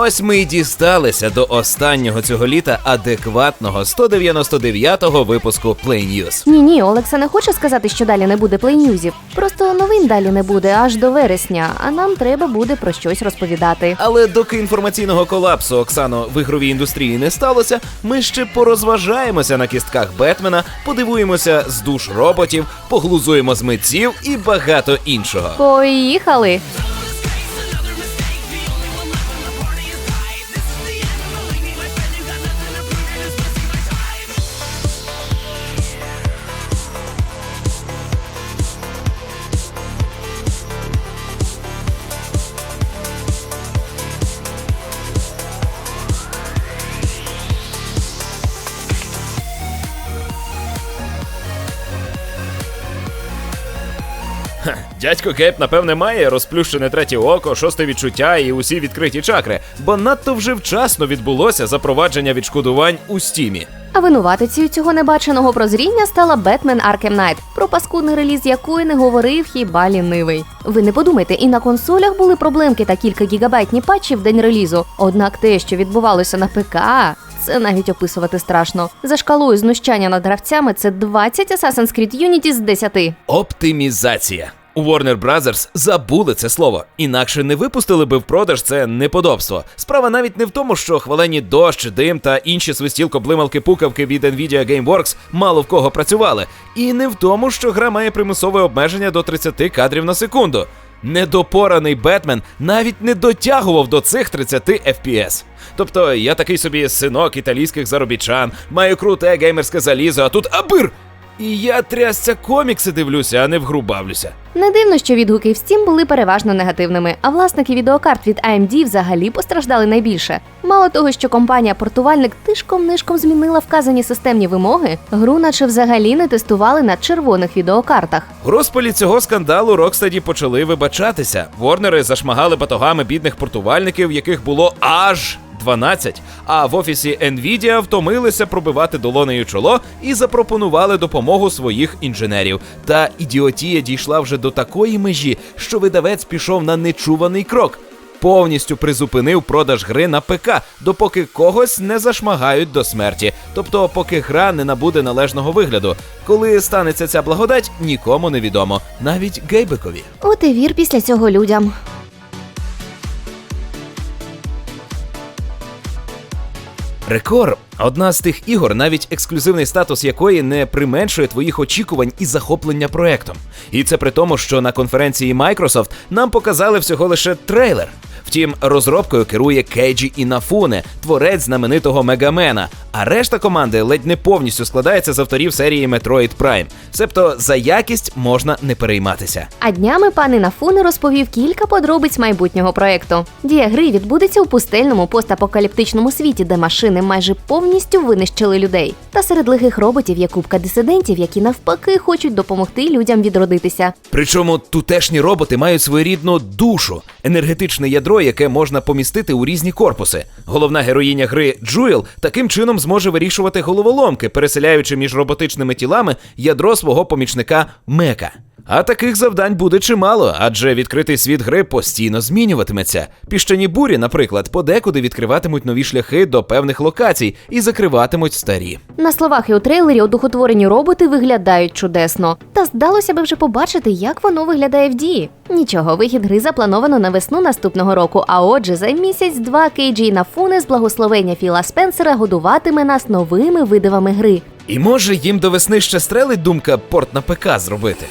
Ось ми й дісталися до останнього цього літа адекватного 199-го випуску Play News. Ні, ні, Олекса не хоче сказати, що далі не буде плейнюзів. Просто новин далі не буде аж до вересня, а нам треба буде про щось розповідати. Але доки інформаційного колапсу Оксано в ігровій індустрії не сталося, ми ще порозважаємося на кістках Бетмена, подивуємося з душ роботів, поглузуємо з митців і багато іншого. Поїхали! Дядько Кейп, напевне, має розплющене третє око, шосте відчуття і усі відкриті чакри, бо надто вже вчасно відбулося запровадження відшкодувань у стімі. А винуватицею цього небаченого прозріння стала Бетмен Arkham Knight, про паскудний реліз якої не говорив хіба лінивий. Ви не подумайте, і на консолях були проблемки та кілька гігабайтні патчі в день релізу. Однак те, що відбувалося на ПК, це навіть описувати страшно. За шкалою знущання над гравцями це 20 Assassin's Creed Unity з 10. Оптимізація. У Warner Brothers забули це слово, інакше не випустили би в продаж це неподобство. Справа навіть не в тому, що хвалені дощ, дим та інші свистілко-блималки-пукавки від Nvidia GameWorks мало в кого працювали, і не в тому, що гра має примусове обмеження до 30 кадрів на секунду. Недопораний Бетмен навіть не дотягував до цих 30 FPS. Тобто я такий собі синок італійських заробітчан, маю круте геймерське залізо, а тут абир! І я трясця комікси дивлюся, а не в гру бавлюся. Не дивно, що відгуки в Steam були переважно негативними, а власники відеокарт від AMD взагалі постраждали найбільше. Мало того, що компанія-портувальник тишком-нишком змінила вказані системні вимоги, гру наче взагалі не тестували на червоних відеокартах. В розпалі цього скандалу Рокстаді почали вибачатися. Ворнери зашмагали батогами бідних портувальників, яких було аж 12, а в офісі Nvidia втомилися пробивати долонею чоло і запропонували допомогу своїх інженерів. Та ідіотія дійшла вже до такої межі, що видавець пішов на нечуваний крок. Повністю призупинив продаж гри на ПК, допоки когось не зашмагають до смерті, тобто поки гра не набуде належного вигляду. Коли станеться ця благодать, нікому не відомо, навіть гейбикові. От і вір після цього людям. Рекор одна з тих ігор, навіть ексклюзивний статус якої не применшує твоїх очікувань і захоплення проектом. І це при тому, що на конференції Microsoft нам показали всього лише трейлер. Втім, розробкою керує Кейджі Інафуне, творець знаменитого Мегамена. А решта команди ледь не повністю складається з авторів серії Metroid Prime. Себто за якість можна не перейматися. А днями пан Інафуне розповів кілька подробиць майбутнього проекту. Дія гри відбудеться у пустельному постапокаліптичному світі, де машини майже повністю винищили людей. Та серед лихих роботів є купка дисидентів, які навпаки хочуть допомогти людям відродитися. Причому тутешні роботи мають своєрідну душу, енергетичне ядро, яке можна помістити у різні корпуси. Головна героїня гри Джуел таким чином зможе вирішувати головоломки, переселяючи між роботичними тілами ядро свого помічника Мека. А таких завдань буде чимало, адже відкритий світ гри постійно змінюватиметься. Піщані бурі, наприклад, подекуди відкриватимуть нові шляхи до певних локацій і закриватимуть старі. На словах і у трейлері одухотворені роботи виглядають чудесно. Та здалося би вже побачити, як воно виглядає в дії. Нічого, вихід гри заплановано на весну наступного року. А отже, за місяць-два Кейджі Нафуне з благословення Філа Спенсера годуватиме нас новими видивами гри. І може їм до весни ще стрелить думка порт на ПК зробити.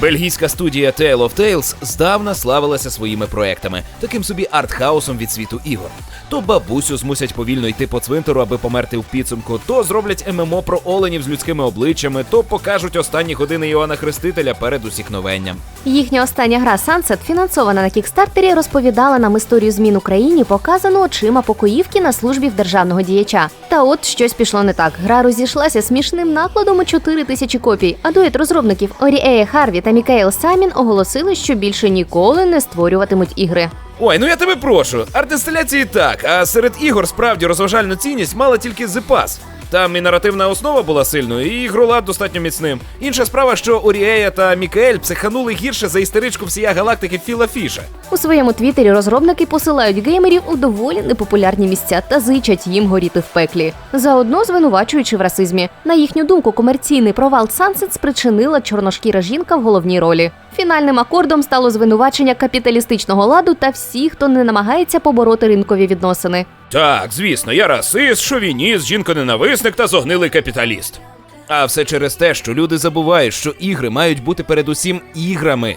Бельгійська студія Tale of Tales здавна славилася своїми проектами, таким собі артхаусом від світу ігор. То бабусю змусять повільно йти по цвинтару, аби померти в підсумку, то зроблять ММО про оленів з людськими обличчями, то покажуть останні години Іоанна Хрестителя перед усікновенням. Їхня остання гра Sunset, фінансована на кікстартері, розповідала нам історію змін Україні, показану очима покоївки на службі в державного діяча. Та от щось пішло не так. Гра розійшлася смішним накладом у 4 тисячі копій. А дует розробників Оріея Харві та Мікаел Самін оголосили, що більше ніколи не створюватимуть ігри. Ой, ну я тебе прошу. Арт-інсталяції так, а серед ігор справді розважальну цінність мала тільки The. Там і наративна основа була сильною, і ігролад достатньо міцним. Інша справа, що Оріея та Мікаель психанули гірше за істеричку всія галактики Філа Фіша. У своєму твіттері розробники посилають геймерів у доволі непопулярні місця та зичать їм горіти в пеклі, заодно звинувачуючи в расизмі. На їхню думку, комерційний провал Sunset спричинила чорношкіра жінка в головній ролі. Фінальним акордом стало звинувачення капіталістичного ладу та всіх, хто не намагається побороти ринкові відносини. Так, звісно, я расист, шовініст, жінконенависник та зогнилий капіталіст. А все через те, що люди забувають, що ігри мають бути передусім іграми.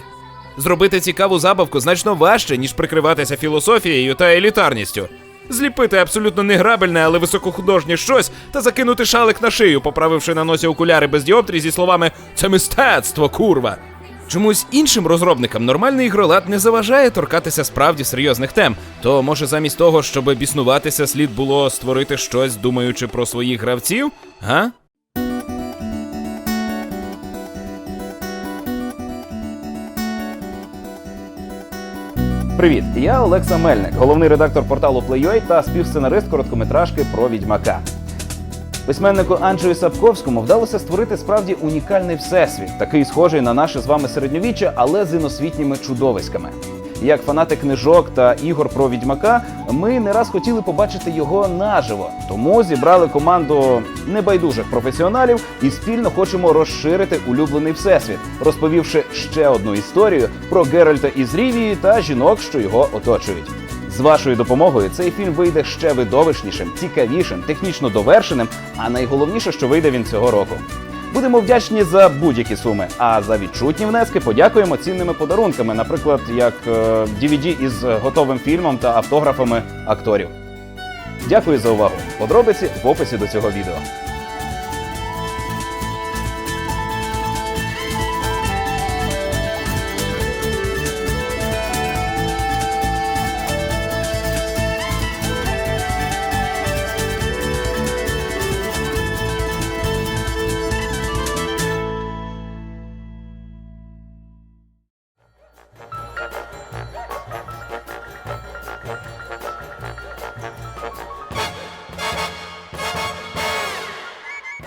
Зробити цікаву забавку значно важче, ніж прикриватися філософією та елітарністю. Зліпити абсолютно неграбельне, але високохудожнє щось та закинути шалик на шию, поправивши на носі окуляри без діоптрій зі словами Це мистецтво, курва. Чомусь іншим розробникам нормальний ігролад не заважає торкатися справді серйозних тем. То може замість того, щоб біснуватися, слід було створити щось, думаючи про своїх гравців? Га? Привіт, я Олекса Мельник, головний редактор порталу Play.ua та співсценарист короткометражки про відьмака. Письменнику Анджею Сапковському вдалося створити справді унікальний всесвіт, такий схожий на наше з вами середньовіччя, але з іносвітніми чудовиськами. Як фанати книжок та ігор про відьмака, ми не раз хотіли побачити його наживо, тому зібрали команду небайдужих професіоналів і спільно хочемо розширити улюблений всесвіт, розповівши ще одну історію про Геральта із Рівії та жінок, що його оточують. З вашою допомогою цей фільм вийде ще видовищнішим, цікавішим, технічно довершеним, а найголовніше, що вийде він цього року. Будемо вдячні за будь-які суми. А за відчутні внески подякуємо цінними подарунками, наприклад, як е, DVD із готовим фільмом та автографами акторів. Дякую за увагу. Подробиці в описі до цього відео.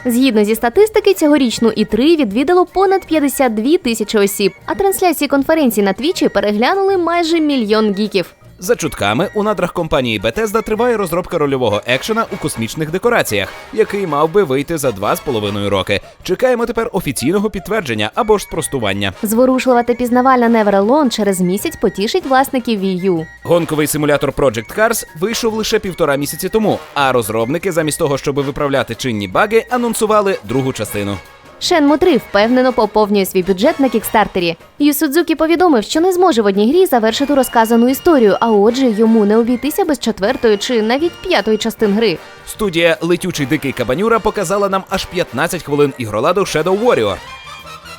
Згідно зі статистики, цьогорічну І3 відвідало понад 52 тисячі осіб, а трансляції конференції на Твічі переглянули майже мільйон гіків. За чутками, у надрах компанії Bethesda триває розробка рольового екшена у космічних декораціях, який мав би вийти за два з половиною роки. Чекаємо тепер офіційного підтвердження або ж спростування. Зворушлива та пізнавальна Never Alone через місяць потішить власників Wii U. Гонковий симулятор Project Cars вийшов лише півтора місяці тому, а розробники, замість того, щоб виправляти чинні баги, анонсували другу частину. Shenmue 3 впевнено поповнює свій бюджет на кікстартері. Ю Судзукі повідомив, що не зможе в одній грі завершити розказану історію, а отже, йому не обійтися без четвертої чи навіть п'ятої частин гри. Студія Летючий дикий кабанюра показала нам аж 15 хвилин ігроладу Shadow Warrior.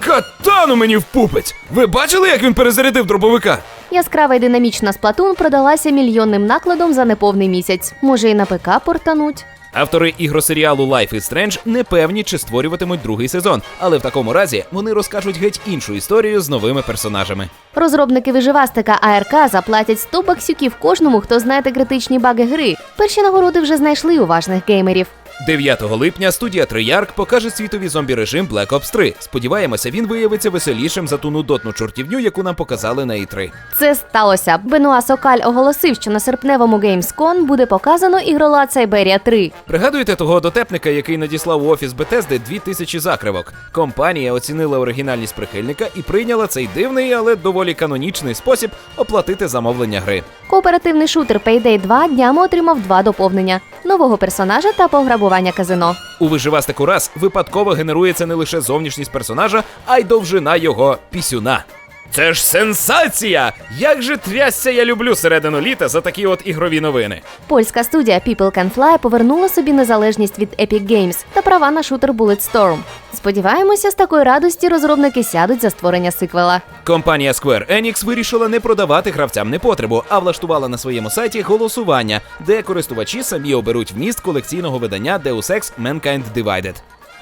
Катану мені в пупець! Ви бачили, як він перезарядив дробовика? Яскрава і динамічна сплатун продалася мільйонним накладом за неповний місяць. Може, і на ПК портануть. Автори ігросеріалу Life is Strange не певні, чи створюватимуть другий сезон, але в такому разі вони розкажуть геть іншу історію з новими персонажами. Розробники виживастика АРК заплатять 100 баксюків кожному, хто знайде критичні баги гри. Перші нагороди вже знайшли уважних геймерів. 9 липня студія Treyarch покаже світові зомбі режим Black Ops 3. Сподіваємося, він виявиться веселішим за ту нудотну чортівню, яку нам показали на E3. Це сталося. Бенуа Сокаль оголосив, що на серпневому Gamescom буде показано ігролад Сайберія 3. Пригадуєте того дотепника, який надіслав у офіс Bethesda 2000 закривок? Компанія оцінила оригінальність прихильника і прийняла цей дивний, але доволі канонічний спосіб оплатити замовлення гри. Кооперативний шутер Payday 2 днями отримав два доповнення: нового персонажа та пограбування казино. У виживастику раз випадково генерується не лише зовнішність персонажа, а й довжина його пісюна. Це ж сенсація! Як же трясся я люблю середину літа за такі от ігрові новини. Польська студія People Can Fly повернула собі незалежність від Epic Games та права на шутер Bulletstorm. Сподіваємося, з такої радості розробники сядуть за створення сиквела. Компанія Square Enix вирішила не продавати гравцям непотребу, а влаштувала на своєму сайті голосування, де користувачі самі оберуть вміст колекційного видання Deus Ex Mankind Divided.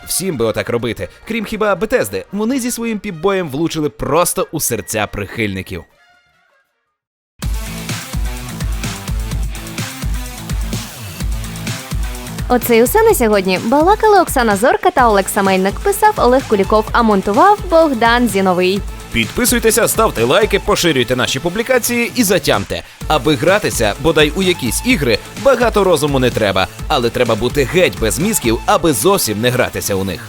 Всім би отак робити, крім хіба Бетезди, вони зі своїм піпбоєм влучили просто у серця прихильників. Оце й усе на сьогодні. Балакали Оксана Зорка та Олекса Мельник. Писав Олег Куліков, а монтував Богдан Зіновий. Підписуйтеся, ставте лайки, поширюйте наші публікації і затямте. Аби гратися, бодай у якісь ігри, багато розуму не треба, але треба бути геть без мізків, аби зовсім не гратися у них.